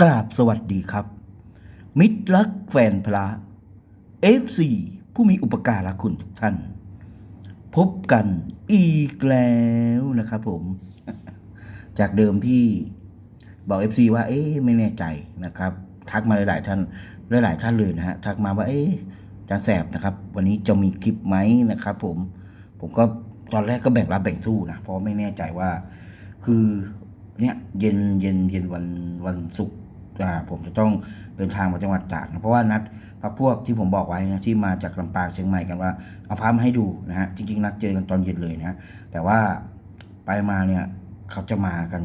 กราบสวัสดีครับ มิตรรักแฟนพระ F4 ผู้มีอุปการะคุณทุกท่าน พบกันอีกแล้วนะครับผม จากเดิมที่บอก FC ว่า เอ๊ะไม่แน่ใจนะครับ ทักมาหลาย ๆ ท่านหลาย ๆ ท่านเลยนะฮะทักมาว่า เอ๊ะจารย์แสบนะครับ วันนี้จะมีคลิปไหมนะครับ ผม ผมก็ตอนแรกก็แบ่งรับแบ่งสู้นะเพราะไม่แน่ใจว่า คือเนี่ยเย็นเย็นเย็นวันวันศุกร์ ผมจะต้องเดินทางมาจังหวัดตากนะเพราะว่านัดพักพวกที่ผมบอกไว้นะที่มาจากลำปางเชียงใหม่กันว่าเอาพามาให้ดูนะฮะจริง ๆ นัดเจอกันตอนเย็นเลยนะแต่ว่าไปมาเนี่ยเขาจะมากัน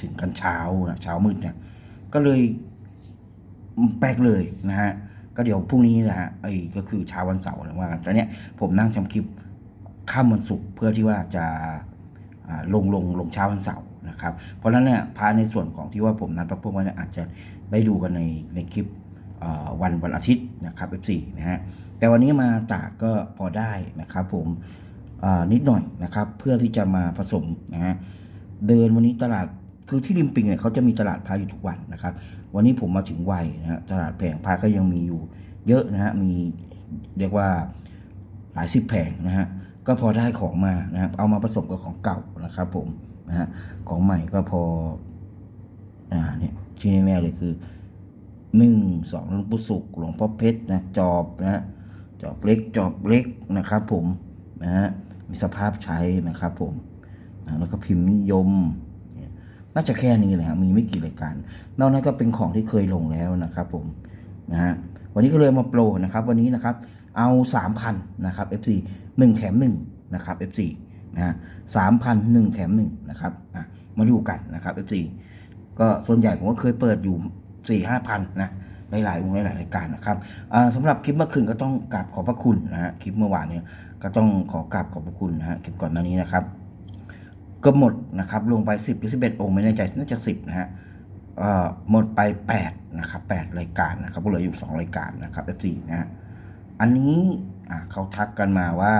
ถึงกันเช้านะเช้ามืดเนี่ยก็เลยแปลกเลยนะฮะก็เดี๋ยวพรุ่งนี้นะฮะไอ้ก็คือเช้าวันเสาร์นะว่ากันตอนเนี้ยผมนั่งทำคลิปข้ามวันศุกร์เพื่อที่ว่าจะาลงลงลงเช้าวันเสาร์ นะครับ เพราะฉะนั้นเนี่ยพาในส่วนของที่ว่าผมนัดพวกมันยอาจจะได้ดูกันในในคลิปวันวันอาทิตย์นะครับ F4 นะฮะแต่วันนี้มาตากก็พอได้นะครับผมนิดหน่อยนะครับ เพื่อที่จะมาผสมนะฮะเดินวันนี้ตลาดคือที่ริมปิงเนี่ยเขาจะมีตลาดพาอยู่ทุกวันนะครับ วันนี้ผมมาถึงไวนะฮะตลาดแผงพาก็ยังมีอยู่เยอะนะฮะมีเรียกว่าหลายสิบแผงนะฮะก็พอได้ของมานะครับเอามาผสมกับของเก่านะครับผม นะฮะของใหม่ก็พออ่าเนี่ยที่แน่ๆเลยคือหนึ่งสองหลวงปู่สุขหลวงพ่อเพชรนะจอบนะจอบเล็กจอบเล็กนะครับ ผมนะฮะมีสภาพใช้นะครับ ผมแล้วก็พิมพ์นิยมน่าจะแค่นี้เลยครับมีไม่กี่รายการนอกนั้นก็เป็นของที่เคยลงแล้วนะครับ ผมนะฮะวันนี้ก็เลยมาโปรนะครับ วันนี้นะครับ เอา 3,000 นะครับ FC 1 แถม 1 นะครับ FC นะฮะ3,000 1แถม1นะครับอะมาดูกันนะครับ FC ก็ส่วนใหญ่ผมก็เคยเปิดอยู่4 5 0 0 0นนะหลายๆวงหลายๆรายการนะครับอ่าสำหรับคลิปเมื่อคืนก็ต้องกราบขอบพระคุณนะฮะคลิปเมื่อวานเนี่ยก็ต้องขอกราบขอบพระคุณนะฮะคลิปก่อนหน้านี้นะครับก็หมดนะครับลงไป 10หรือ11 องค์ไม่แน่ใจน่าจะ 10 นะฮะหมดไป 8 นะครับ 8 รายการนะครับก็เหลืออยู่ 2 รายการนะครับ F4 นะฮะอันนี้เขาทักกันมาว่า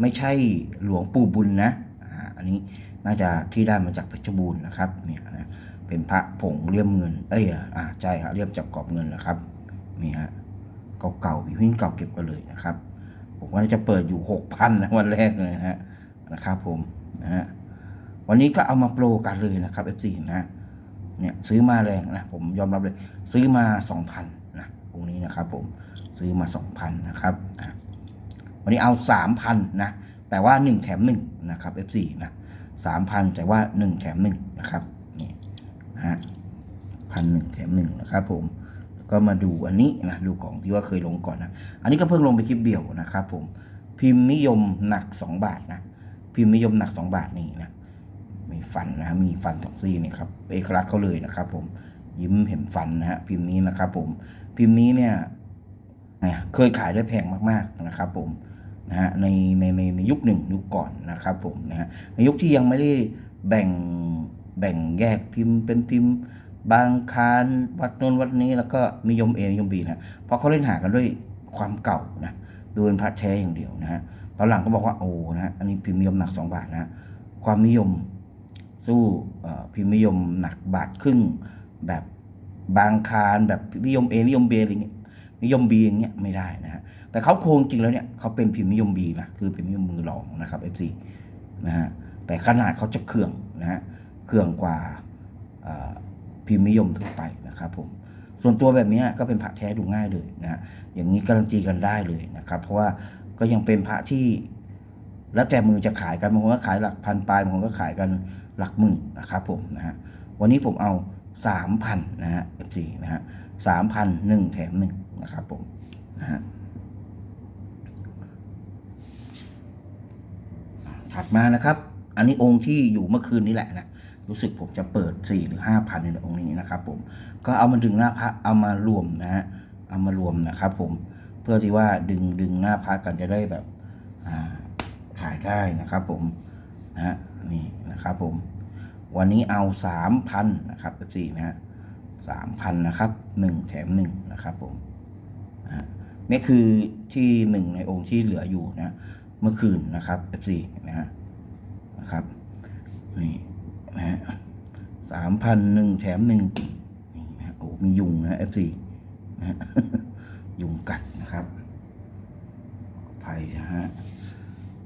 ไม่ใช่หลวงปู่บุญนะอ่าอันนี้น่าจะที่ได้มาจากเพชรบูรณ์นะครับเนี่ยนะเป็นพระผงเลี่ยมเงิน เอ้ยอ่าใช่ครับเลี่ยมจับกรอบเงินนะครับนี่ฮะเก่าๆอยู่หิ้งเก่าเก็บกันเลยนะครับ ผมว่าจะเปิดอยู่หกพันนะวันแรกเลยนะฮะนะครับผมนะฮะวันนี้ก็เอามาโปรกันเลยนะครับ F4 นะเนี่ยซื้อมาแรงนะผมยอมรับเลย ซื้อมาสองพันนะองนี้นะครับ ผมซื้อมา2,000นะครับอะ วันนี้เอา 3,000นะแต่ว่า 1 แถม1นะครับ F4 นะ3,000 แต่ว่า 1 แถม1นะครับนี่ฮะพันหนึ่งแถม1นะครับผมก็มาดูอันนี้นะดูของที่ว่าเคยลงก่อนนะอันนี้ก็เพิ่งลงไปคลิปเดียวนะครับผมพิมพ์นิยมหนัก 2 บาทนะพิมพ์นิยมหนัก 2 บาทนี่นะมีฟันนะมีฟันสองซี่นี่ครับเอกลักษณ์เขาเลยนะครับผมยิ้มเห็นฟันนะฮะพิมพ์นี้นะครับผมพิมพ์นี้เนี่ยเคยขายได้แพงมากๆนะครับผม นะฮะในในในในยุคหนึ่งยุคก่อนนะครับผมนะฮะในยุคที่ยังไม่ได้แบ่งแบ่งแยกพิมพ์เป็นพิมพ์ บางคานวัดโน้นวัดนี้แล้วก็นิยมเอนิยมบีนะเพราะเขาเล่นหากันด้วยความเก่านะดูเป็นพระแท้อย่างเดียวนะฮะตอนหลังก็บอกว่าโอ้นะฮะอันนี้พิมพ์นิยมหนักสองบาทนะความนิยมสู้พิมพ์นิยมหนักบาทครึ่งแบบบางคานแบบนิยมเอนิยมเบอะไรเงี้ยนิยมบีอย่างเงี้ยไม่ได้นะฮะ แต่เขาโครงจริงแล้วเนี่ยเขาเป็นพิมพ์นิยมบีนะคือพิมพ์นิยมมือรองนะครับ FC นะฮะแต่ขนาดเขาจะเครื่องนะฮะเครื่องกว่าพิมพ์นิยมทั่วไปนะครับผมส่วนตัวแบบนี้ก็เป็นพระแท้ดูง่ายเลยนะฮะอย่างนี้การันตีกันได้เลยนะครับ เพราะว่าก็ยังเป็นพระที่แล้วแต่มือจะขายกันบางคนก็ขายหลักพันปลายบางคนก็ขายกันหลักหมื่นนะครับผมนะฮะวันนี้ผมเอาสามพันนะฮะ F4 นะฮะสามพันหนึ่งแถมหนึ่งนะครับผมนะฮะ ถัดมานะครับ อันนี้องค์ที่อยู่เมื่อคืนนี้แหละนะรู้สึกผมจะเปิดสี่หรือห้าพันในองค์นี้นะครับ ผมก็เอามาดึงหน้าพระเอามารวมนะฮะเอามารวมนะครับ ผมเพื่อที่ว่าดึงดึงหน้าพระกันจะได้แบบขายได้นะครับ ผมนะฮะนี่นะครับ ผม วันนี้เอาสามพันนะครับสี่นะฮะสามพันนะครับหนึ่งแถมหนึ่งนะครับ ผมนะนี่คือที่หนึ่งในองค์ที่เหลืออยู่นะ มื่อคืนนะครับ F4 นะฮะนะครับนี่นะฮะสามพันหนึ่งแถมหนึ่งนี่นะฮะมียุงนะเอฟซีนะฮะยุงกัดนะครับภัยนะฮะ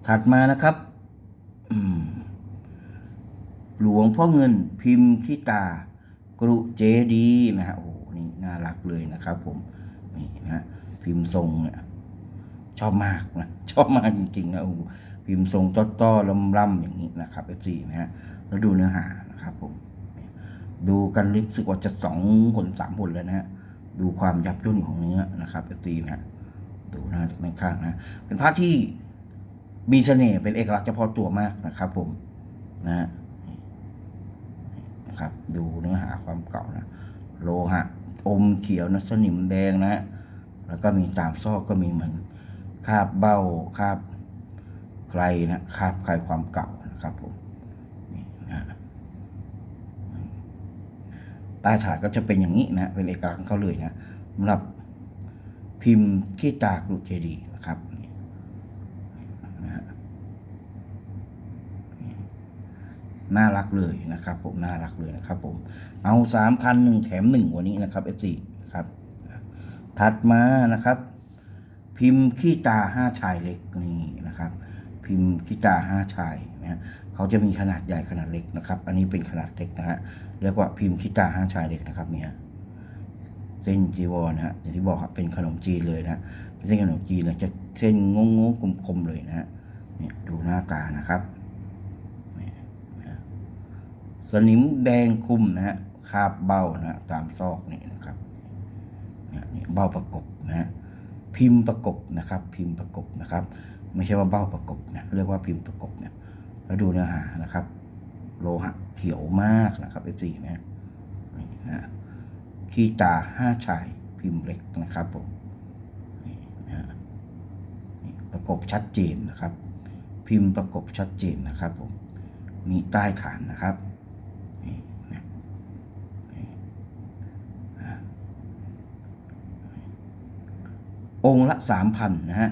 ถัดมานะครับหลวงพ่อเงินพิมพ์ขี้ตากรุเจดีนะฮะโอ้นี่น่ารักเลยนะครับผมนี่นะฮะพิมพ์ทรงเนี่ย ชอบมากนะชอบมากจริงๆนะโอ้พิมพ์ทรงต้อต้อลำล่ำๆอย่างนี้นะครับ F4 นะฮะแล้วดูเนื้อหานะครับผมดูกันรู้สึกว่าจะสองผลสามผลแล้วนะฮะดูความยับยุ่นของเนื้อนะครับ F4 นะฮะดูนะด้านข้างนะเป็นพระที่มีเสน่ห์เป็นเอกลักษณ์เฉพาะตัวมากนะครับ ผมนะฮะนะครับ ดูเนื้อหาความเก่านะโลหะอมเขียวนะสนิมแดงนะ แล้วก็มีตามซอกก็มีเหมือน คราบเบ้าคราบใครนะคราบใครความเก่านะครับผมนี่นะต้ฐานก็จะเป็นอย่างนี้นะ เป็นเอกลักษณ์เขาเลยนะสำหรับพิมพ์ขี้ตากรุเจดีนะครับนี่นะฮะน่ารักเลยนะครับ ผมน่ารักเลยนะครับ ผม เอาสามพันหนึ่งแถมหนึ่งวันนี้นะครับ F4 นะครับ ถัดมานะครับ พิมพ์ขี้ตาห้าชายเล็กนี่นะครับ พิมพ์ขี้ตาห้าชายนะเขาจะมีขนาดใหญ่ขนาดเล็กนะครับ อันนี้เป็นขนาดเล็กนะฮะเรียกว่าพิมพ์ขี้ตาห้าชายเล็กนะครับเนี่ยเส้นจีวรนะฮะอย่างที่บอกครับเป็นขนมจีนเลยนะเป็นเส้นขนมจีนเลยจะเส้นงงงๆคมๆเลยนะฮะเนี่ยดูหน้าตานะครับสนิมแดงคุมนะฮะคาบเบ้านะฮะตามซอกนี่นะครับเนี่ยนี่เบ้าประกบนะฮะ พิมพ์ประกบนะครับ พิมพ์ประกบนะครับ ไม่ใช่ว่าเบ้าประกบนะเรียกว่าพิมพ์ประกบเนี่ยแล้วดูเนื้อหานะครับ โลหะเขียวมากนะครับ F4 นะนี่นะฮะขี้ตาห้าชายพิมพ์เล็กนะครับผมนี่นะฮะนี่ประกบชัดเจนนะครับ พิมพ์ประกบชัดเจนนะครับผมมีใต้ฐานนะครับ นี่นะนี่อะ องค์ละสามพันนะฮะ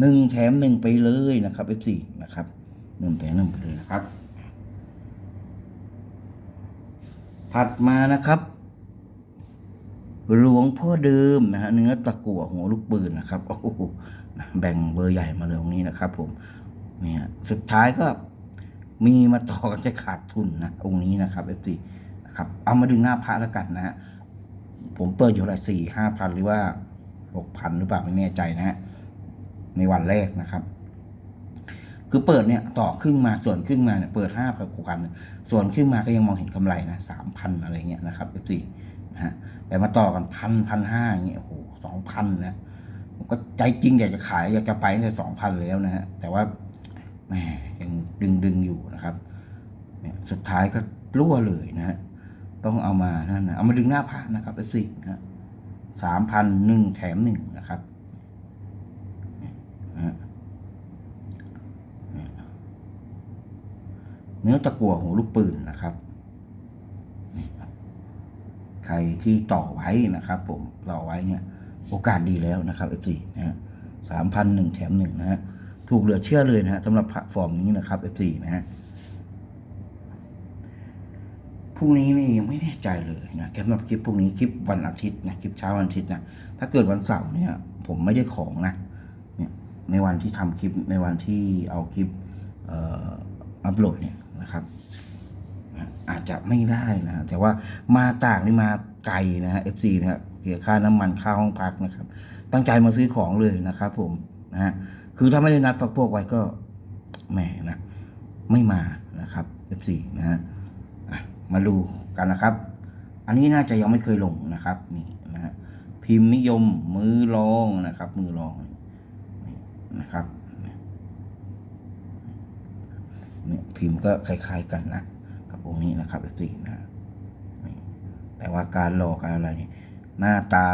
หนึ่งแถมหนึ่งไปเลยนะครับ F4 นะครับหนึ่งแถมหนึ่งไปเลยนะครับ ถัดมานะครับหลวงพ่อเดิมนะฮะเนื้อตะกั่วหัวลูกปืนนะครับโอ้โหแบ่งเบอร์ใหญ่มาเลยตรงนี้นะครับ ผมเนี่ยสุดท้ายก็มีมาต่อกันจะขาดทุนนะองค์นี้นะครับเอฟซีนะครับ เอามาดึงหน้าพระแล้วกันนะฮะผมเปิดอยู่ละสี่ห้าพันหรือว่า หกพันหรือเปล่าไม่แน่ใจนะฮะในวันแรกนะครับ คือเปิดเนี่ยต่อครึ่งมาส่วนครึ่งมาเนี่ยเปิดห้าพันหกพันส่วนครึ่งมาก็ยังมองเห็นกำไรนะสามพันอะไรเงี้ยนะครับเอฟซีนะฮะแต่มาต่อกันพันพันห้าอย่างเงี้ยโอ้โหสองพันนะผมก็ใจจริงอยากจะขายอยากจะไปตั้งแต่สองพันแล้วนะฮะแต่ว่าแหมยังดึงดึงอยู่นะครับเนี่ยสุดท้ายก็รั่วเลยนะฮะต้องเอามานั่นนะเอามาดึงหน้าพระนะครับเอฟซีนะ สามพันหนึ่งแถมหนึ่งนะครับเนื้อตะกั่วหัวลูกปืนนะครับ ใครที่ต่อไว้นะครับ ผมต่อไว้เนี่ยโอกาสดีแล้วนะครับเอฟซีนะฮะสามพันหนึ่งแถมหนึ่งนะฮะถูกเหลือเชื่อเลยนะฮะสำหรับพลตฟอร์มนี้นะครับ F4 นะฮะ พรุ่งนี้นี่ยังไม่แน่ใจเลยนะสำหรับคลิปพรุ่งนี้คลิปวันอาทิตย์นะคลิปเช้าวันอาทิตย์นะถ้าเกิดวันเสาร์เนี่ยผมไม่ได้ของนะเนี่ยในวันที่ทำคลิปในวันที่เอาคลิปเอ่ออัปโหลดเนี่ยนะครับ อาจจะไม่ได้นะแต่ว่ามาต่ากนี่มาไกลนะฮะ F4 นะฮะเกี่ยค่าน้ำมันค่าห้องพักนะครับ ตั้งใจมาซื้อของเลยนะครับผมนะฮะคือถ้าไม่ได้นัดพักพวกไว้ก็แหมนะไม่มานะครับ F4 นะฮะ มาดูกันนะครับ อันนี้น่าจะยังไม่เคยลงนะครับนี่นะฮะพิมพ์นิยมมือรองนะครับ มือรองนะครับเนี่ยพิมพ์ก็คล้ายๆกันนะกับองนี้นะครับ F4 นะฮะแต่ว่าการหลอกการอะไรเนี่ยหน้าตา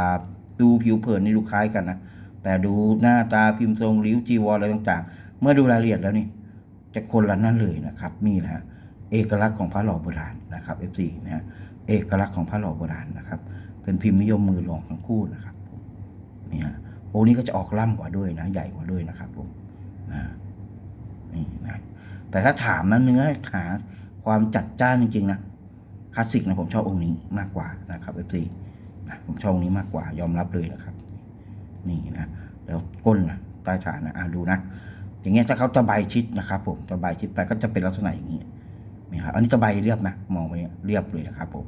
ดูผิวเผินนี่ดูคล้ายกันนะแต่ดูหน้าตาพิมพ์ทรงริ้วจีวรอะไรต่าง ๆ เมื่อดูรายละเอียดแล้วนี่จะคนละนั่นเลยนะครับนี่นะฮะ เอกลักษณ์ของพระหล่อโบราณนะครับ F4 นะฮะเอกลักษณ์ของพระหล่อโบราณนะครับ เป็นพิมพ์นิยมมือรองทั้งคู่นะครับนี่ฮะโอ้นี้ก็จะออกล่ำกว่าด้วยนะ ใหญ่กว่าด้วยนะครับผมนะนี่นะแต่ถ้าถามนะเนื้อหาความจัดจ้านจริงๆนะคลาสสิกนะผมชอบองค์นี้มากกว่านะครับ F4 นะผมชอบองค์นี้มากกว่ายอมรับเลยนะครับ นี่นะแล้วก้นนะใต้ฐานนะอะดูนะอย่างเงี้ยถ้าเขาตะไบชิดนะครับ ผมตะไบชิดไปก็จะเป็นลักษณะอย่างนี้ นี่ครับอันนี้ตะไบเรียบนะมองไปเรียบเลยนะครับผม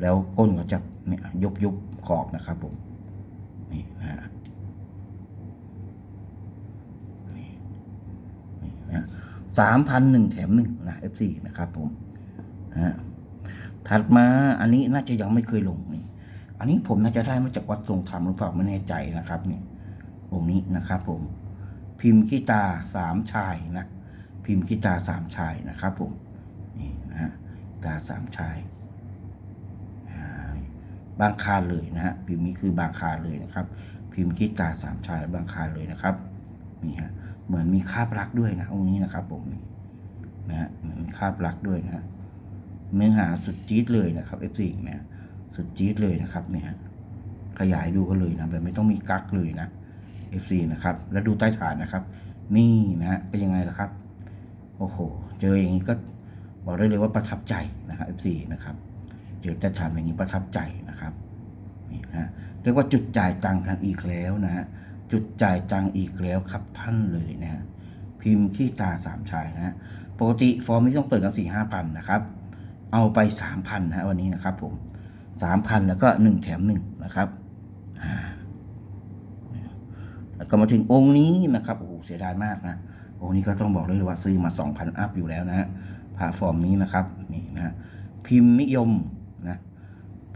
แล้วก้นก็จะเนี่ยยุบยุบขอบนะครับผมนี่นะฮะนี่สามพันหนึ่งแถมหนึ่งนะ F4 นะครับผมฮะถัดมาอันนี้น่าจะยังไม่เคยลงนี่ อันนี้ผมน่าจะได้มาจากวัดทรงธรรมหรือเปล่าไม่แน่ใจนะครับเนี่ยองค์นี้นะครับผม พิมพ์ขี้ตาสามชายนะ พิมพ์ขี้ตาสามชายนะครับผม ตาสามชายบางคาเลยนะฮะพิมพ์นี้คือบางคาเลยนะครับ พิมพ์ขี้ตาสามชายบางคาเลยนะครับนี่ฮะเหมือนมีคาบรักด้วยนะองค์นี้นะครับผมนี่นะฮะเหมือนมีคาบรักด้วยนะฮะเนื้อหาสุดจี๊ดเลยนะครับ F4 เนี่ยสุดจี๊ดเลยนะครับเนี่ยขยายดูกันเลยนะแบบไม่ต้องมีกักเลยนะ FC นะครับ แล้วดูใต้ฐานนะครับ นี่นะฮะเป็นยังไงล่ะครับ โอ้โห เจออย่างนี้ก็ บอกได้เลยว่าประทับใจนะครับ FC นะครับเจอใต้ฐานอย่างนี้ประทับใจนะครับนี่ฮะเรียกว่าจุดจ่ายตังค์กันอีกแล้วนะฮะจุดจ่ายตังค์อีกแล้วครับท่านเลยนะฮะพิมพ์ขี้ตาสามชายนะฮะปกติฟอร์มนี้ต้องเปิดกันสี่ห้าพันนะครับ เอาไปสามพันนะฮะวันนี้นะครับผมสามพันแล้วก็หนึ่งแถมหนึ่งนะครับอ่าแล้วก็มาถึงองค์นี้นะครับโอ้โหเสียดายมากนะองค์นี้ก็ต้องบอกเลยว่าซื้อมาสองพันอัพอยู่แล้วนะฮะ พระฟอร์มนี้นะครับนี่นะพิมพ์นิยมนะ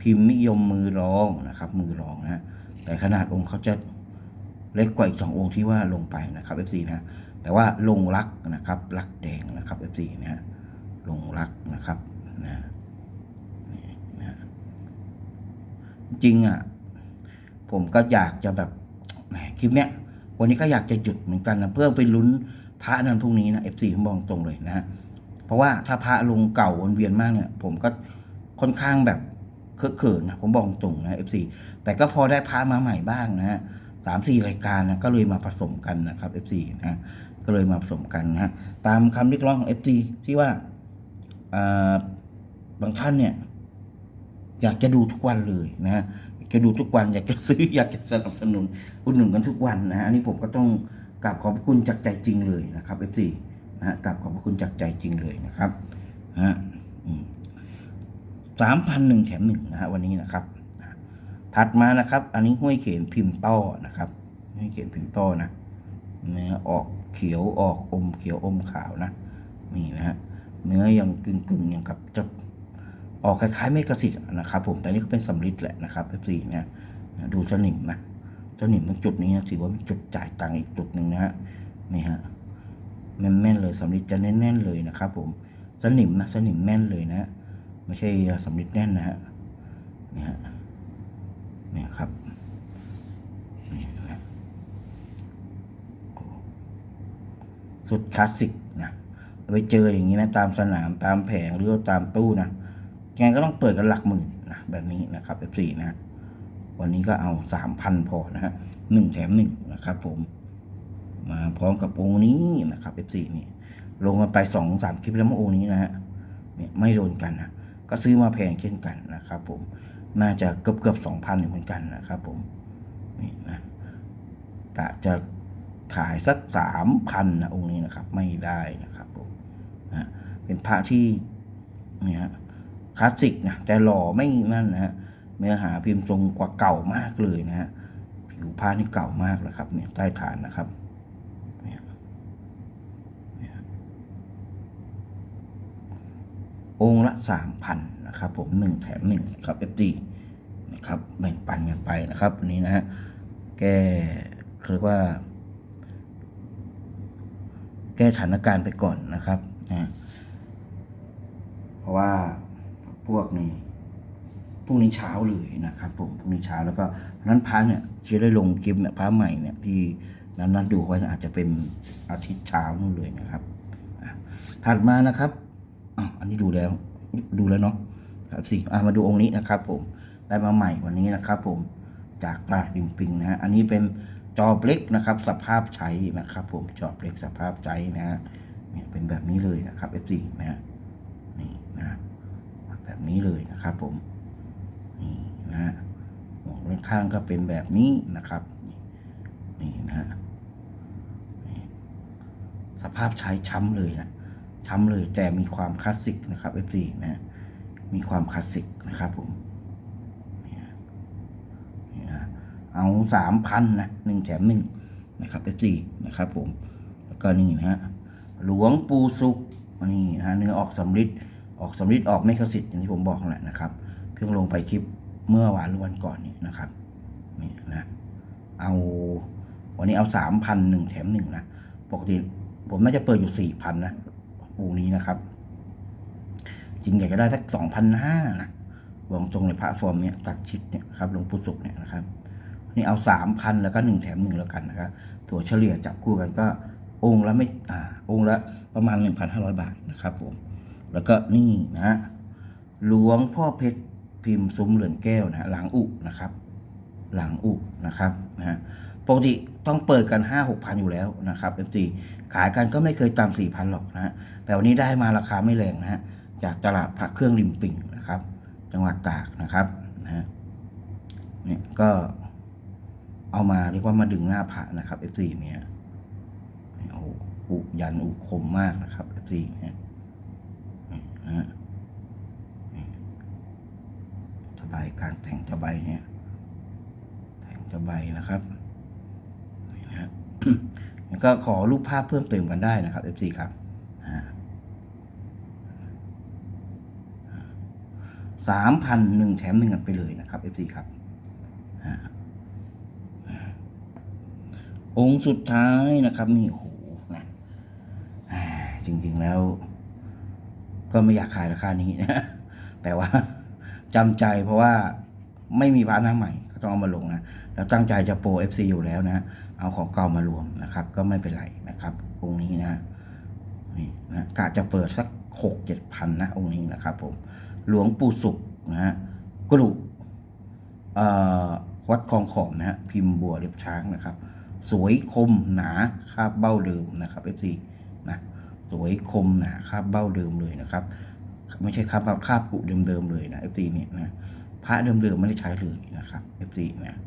พิมพ์นิยมมือรองนะครับ มือรองนะแต่ขนาดองค์เขาจะเล็กกว่าอีกสององค์ที่ว่าลงไปนะครับ F4 นะแต่ว่าลงรักนะครับรักแดงนะครับ F4 นะฮะลงรักนะครับนะนะจริงอะผมก็อยากจะแบบแหมคลิปเนี้ยวันนี้ก็อยากจะหยุดเหมือนกันนะเพื่อไปลุ้นพระนั้นพรุ่งนี้นะ F4 ผมบอกตรงเลยนะฮะ เพราะว่าถ้าพระลงเก่าวนเวียนมากเนี่ย ผมก็ค่อนข้างแบบเคอะเขินนะผมบอกตรงนะ F4 แต่ก็พอได้พระมาใหม่บ้างนะฮะสามสี่รายการนะก็เลยมาผสมกันนะครับ F4 นะฮะก็เลยมาผสมกันนะฮะตามคำเรียกร้องของ F4 ที่ว่าบางท่านเนี่ย อยากจะดูทุกวันเลยนะฮะอยากจะดูทุกวันอยากจะซื้ออยากจะสนับสนุนอุดหนุนกันทุกวันนะฮะอันนี้ผมก็ต้องกราบขอบคุณจากใจจริงเลยนะครับ F4 นะฮะกราบขอบพระคุณจากใจจริงเลยนะครับฮะสามพันหนึ่งแถมหนึ่งนะฮะวันนี้นะครับ ถัดมานะครับ อันนี้ห้วยเขียนพิมพ์ต้อนะครับห้วยเขียนพิมพ์ต้อนะเนื้อออกเขียวออกอมเขียวอมขาวนะนี่นะฮะเนื้อยังกึ่งกึ่งๆอย่างกับจะออกคล้ายๆเมกะสิทธ์นะครับ ผมแต่นี่ก็เป็นสำลิดแหละนะครับ F4 เนี่ยดูสนิมนะสนิมตรงจุดนี้นะถือว่าเป็นจุดจ่ายตังค์อีกจุดหนึ่งนะฮะนี่ฮะ แม่นๆเลยสำลิดจะแน่นๆเลยนะครับผมสนิมนะสนิมแน่นเลยนะ ไม่ใช่สำลิดแน่นนะฮะนี่ฮะนี่ครับนี่นะสุดคลาสสิกนะไปเจออย่างนี้นะตามสนามตามแผงหรือตามตู้นะยังไงก็ต้องเปิดกันหลักหมื่นนะแบบนี้นะครับ F4 นะ วันนี้ก็เอาสามพันพอนะฮะหนึ่งแถมหนึ่งนะครับผม มาพร้อมกับองค์นี้นะครับ F4 นี่ลงกันไปสองสามคลิปแล้วมาองค์นี้นะฮะเนี่ยไม่โดนกันนะก็ซื้อมาแพงเช่นกันนะครับ ผมน่าจะเกือบเกือบสองพันเหมือนกันนะครับ ผมนี่นะกะจะขายสักสามพันนะองค์นี้นะครับ ไม่ได้นะครับผมนะเป็นพระที่เนี่ยฮะคลาสสิกนะแต่หล่อไม่นั่นนะฮะเนื้อหาพิมพ์ทรงกว่าเก่ามากเลยนะฮะผิวผ้านี่เก่ามากนะครับเนี่ยใต้ฐานนะครับเนี่ยเนี่ย องค์ละสามพันนะครับผมหนึ่งแถมหนึ่งครับเอฟตีนะครับแบ่งปันกันไปนะครับอันนี้นะฮะแก้เรียกว่า แก้สถานการณ์ไปก่อนนะครับนะเพราะว่าพวกนี้พรุ่งนี้เช้าเลยนะครับผมพรุ่งนี้เช้าแล้วก็นั้นพระเนี่ยจะได้ลงคลิปเนี่ยพระใหม่เนี่ยที่นั้นนั้นดูไว้อาจจะเป็นอาทิตย์เช้านู่นเลยนะครับอะถัดมานะครับ อะอันนี้ดูแล้วดูแล้วเนาะครับสิอะมาดูองค์นี้นะครับ ผมได้มาใหม่วันนี้นะครับ ผมจากปลาดิมปิงนะฮะอันนี้เป็นจอบเล็กนะครับ สภาพใช้นะครับ ผมจอบเล็กสภาพใช้นะฮะเนี่ยเป็นแบบนี้เลยนะครับ F4 นะฮะนี่นะแบบนี้เลยนะครับ ผมนี่นะฮะหัวข้างก็เป็นแบบนี้นะครับ นี่นะฮะสภาพใช้ช้ำเลยนะ ช้ำเลยแต่มีความคลาสสิกนะครับ F4 นะมีความคลาสสิกนะครับผมเอาสามพันนะหนึ่งแถมหนึ่งนะครับ F4 นะครับผมแล้วก็นี่นะฮะหลวงปูสุกนี่นะฮะเนื้อออกสำริดออกสำริดออกไม่ขสิทธิ์อย่างที่ผมบอกแหละนะครับ เพิ่งลงไปคลิปเมื่อวานหรือวันก่อนนี่นะครับนี่นะเอาวันนี้เอาสามพันหนึ่งแถมหนึ่งนะปกติผมน่าจะเปิดอยู่สี่พันนะ องค์นี้นะครับจริงอยากจะได้สักสองพันห้านะบอกตรงเลยพระฟอร์มเนี่ยตัดชิดเนี่ยครับหลวงปู่สุขเนี่ยนะครับ นี่เอาสามพันแล้วก็หนึ่งแถมหนึ่งแล้วกันนะครับถั่วเฉลี่ยจับคู่กันก็องค์ละไม่อ่าองค์ละประมาณหนึ่งพันห้าร้อยบาทนะครับผมแล้วก็นี่นะฮะหลวงพ่อเพชรพิมพ์ซุ้มเหลือนแก้วนะหลังอุนะครับ หลังอุนะครับนะฮะปกติต้องเปิดกัน5 6พันอยู่แล้วนะครับ f อ ขายกันก็ไม่เคยต่ำสี่พันหรอกนะฮะแต่วันนี้ได้มาราคาไม่แรงนะฮะจากตลาดพระเครื่องริมปิงนะครับ จังหวัดตากนะครับนะฮะเนี่ยก็เอามาเรียกว่ามาดึงหน้าพระนะครับ f อเนี่ยโอ้โหอุยันอุคมมากนะครับ f อเนี่ยนี่นะฮะสบายการแต่งสบายเนี่ยแผงจะใบนะครับนี่นะฮะ ก็ขอรูปภาพเพิ่มเติมกันได้นะครับ FC ครับสามพันหนึ่งแถมหนึ่งกันไปเลยนะครับ FC ครับองค์สุดท้ายนะครับนี่โอ้โหนะจริงๆแล้ว ก็ไม่อยากขายราคานี้นะแต่ว่าจำใจเพราะว่า ไม่มีพาร์ทหน้าใหม่ก็ต้องเอามาลงนะแล้วตั้งใจจะโปร FC อยู่แล้วนะ เอาของเก่ามารวมนะครับ ก็ไม่เป็นไรนะครับองค์นี้นะนี่นะกะจะเปิดสักหกเจ็ดพันนะองค์นี้นะครับผมหลวงปู่สุขนะฮะกรุเอ่อวัดคลองขอมนะฮะพิมพ์บัวเรียบช้างนะครับ สวยคมหนาคาบเบ้าเดิมนะครับ FC นะสวยคมหนาคาบเบ้าเดิมเลยนะครับ ไม่ใช่คาบเบ้าคาบกุเดิมๆเลยนะ FC เนี่ยนะ พระเดิมๆไม่ได้ใช้เลยนะครับ FC นะ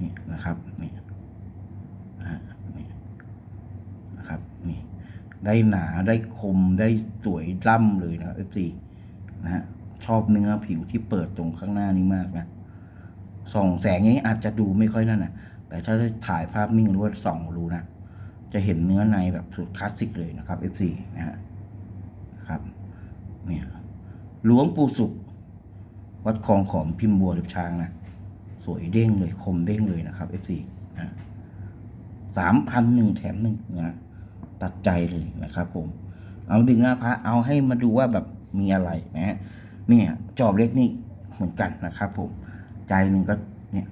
นี่นะครับนี่นะฮะนี่นะครับนี่ได้หนาได้คมได้สวยล่ำเลยนะ FC นะฮะชอบเนื้อผิวที่เปิดตรงข้างหน้านี้มากนะส่องแสงอย่างนี้อาจจะดูไม่ค่อยนั่นนะแต่ถ้าได้ถ่ายภาพนิ่งหรือว่าส่องรู้นะจะเห็นเนื้อในแบบสุดคลาสสิกเลยนะครับ F4 นะฮะนะครับเนี่ยหลวงปู่สุข วัดคลองขอมพิมพ์บัวหรือช้างนะ สวยเด้งเลยคมเด้งเลยนะครับ F4 นะสามพันหนึ่งแถมหนึ่งนะตัดใจเลยนะครับผม เอาดึงหน้าพระเอาให้มาดูว่าแบบมีอะไรนะฮะเนี่ยจอบเล็กนี่เหมือนกันนะครับผม ใจหนึ่งก็เนี่ย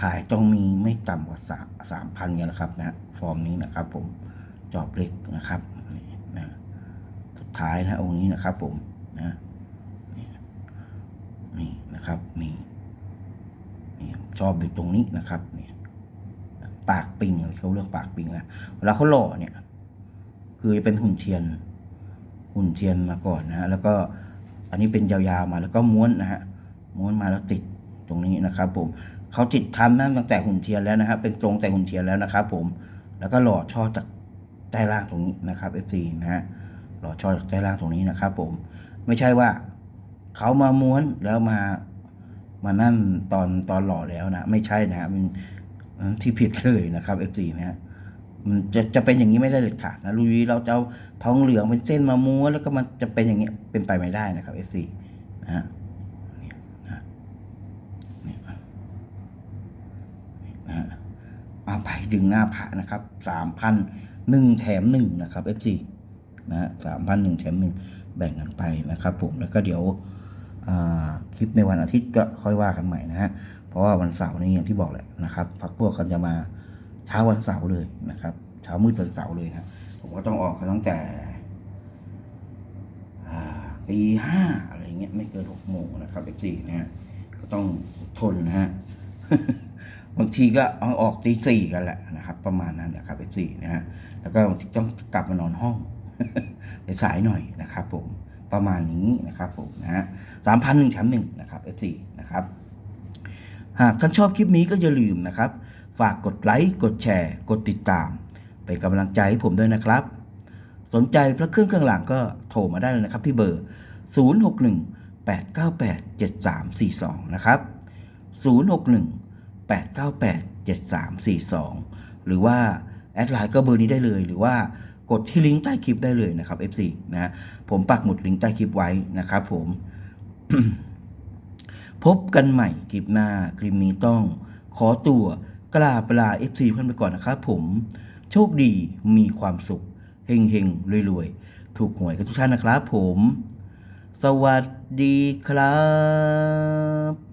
ขายต้องมีไม่ต่ำกว่าสามสามพันกันนะครับนะฟอร์มนี้นะครับ ผมจอบเล็กนะครับนี่นะสุดท้ายนะองค์นี้นะครับ ผมนะ นี่นะครับนี่นี่ชอบอยู่ตรงนี้นะครับเนี่ยปากปิงเขาเรียกปากปิงนะเวลาเขาหล่อเนี่ย คือเป็นหุ่นเทียน หุ่นเทียนมาก่อนนะฮะแล้วก็อันนี้เป็นยาวๆมาแล้วก็ม้วนนะฮะม้วนมาแล้วติดตรงนี้นะครับ ผมเขาติดทำนั่นตั้งแต่หุ่นเทียนแล้วนะครับเป็นทรงแต่หุ่นเทียนแล้วนะครับ ผมแล้วก็หล่อช่อจากใต้ล่างตรงนี้นะครับเอฟซีนะฮะหล่อช่อจากใต้ล่างตรงนี้นะครับ ผมไม่ใช่ว่า เขามาม้วนแล้วมามานั่นตอนตอนหล่อแล้วนะไม่ใช่นะมันที่ผิดเลยนะครับเอฟซีนะมันจะจะเป็นอย่างนี้ไม่ได้เด็ดขาดนะลุยเราจะเอาทองเหลืองเป็นเส้นมาม้วนแล้วก็มันจะเป็นอย่างนี้เป็นไปไม่ได้นะครับ F4 นะฮะเนี่ยนะเนี่ยนะเอาไปดึงหน้าพระนะครับสามพันหนึ่งแถมหนึ่งนะครับ F4 นะฮะสามพันหนึ่งแถมหนึ่งแบ่งกันไปนะครับผมแล้วก็เดี๋ยว คลิปในวันอาทิตย์ก็ค่อยว่ากันใหม่นะฮะเพราะว่าวันเสาร์นี่อย่างที่บอกแหละนะครับพักพวกกันจะมาเช้าวันเสาร์เลยนะครับเช้ามืดวันเสาร์เลยนะผมก็ต้องออกกันตั้งแต่ตีห้าอะไรเงี้ยไม่เกินหกโมงนะครับเอฟซีนะฮะก็ต้องทนนะฮะบางทีก็เอาออกตีสี่กันแหละนะครับ ประมาณนั้นนะครับเอฟซีนะฮะแล้วก็ต้องกลับมานอนห้องสายหน่อยนะครับผม ประมาณนี้นะครับผมนะฮะสามพันหนึ่งแถมหนึ่งนะครับเอฟซีนะครับ หากท่านชอบคลิปนี้ก็อย่าลืมนะครับ ฝากกดไลค์กดแชร์ กดติดตาม เป็นกำลังใจให้ผมด้วยนะครับ สนใจพระเครื่องเครื่องหลังก็โทรมาได้เลยนะครับที่เบอร์ 061 898 7342 นะครับ 061 898 7342 หรือว่าแอดไลน์ก็เบอร์นี้ได้เลยหรือว่า กดที่ลิงก์ใต้คลิปได้เลยนะครับ FC นะผมปักหมุดลิงก์ใต้คลิปไว้นะครับผม พบกันใหม่คลิปหน้า คลิปนี้ต้องขอตัวกราบลา FC เพื่อนไปก่อนนะครับผมโชคดีมีความสุขเฮงเฮงรวยๆ ถูกหวยกันทุกท่านนะครับผม สวัสดีครับ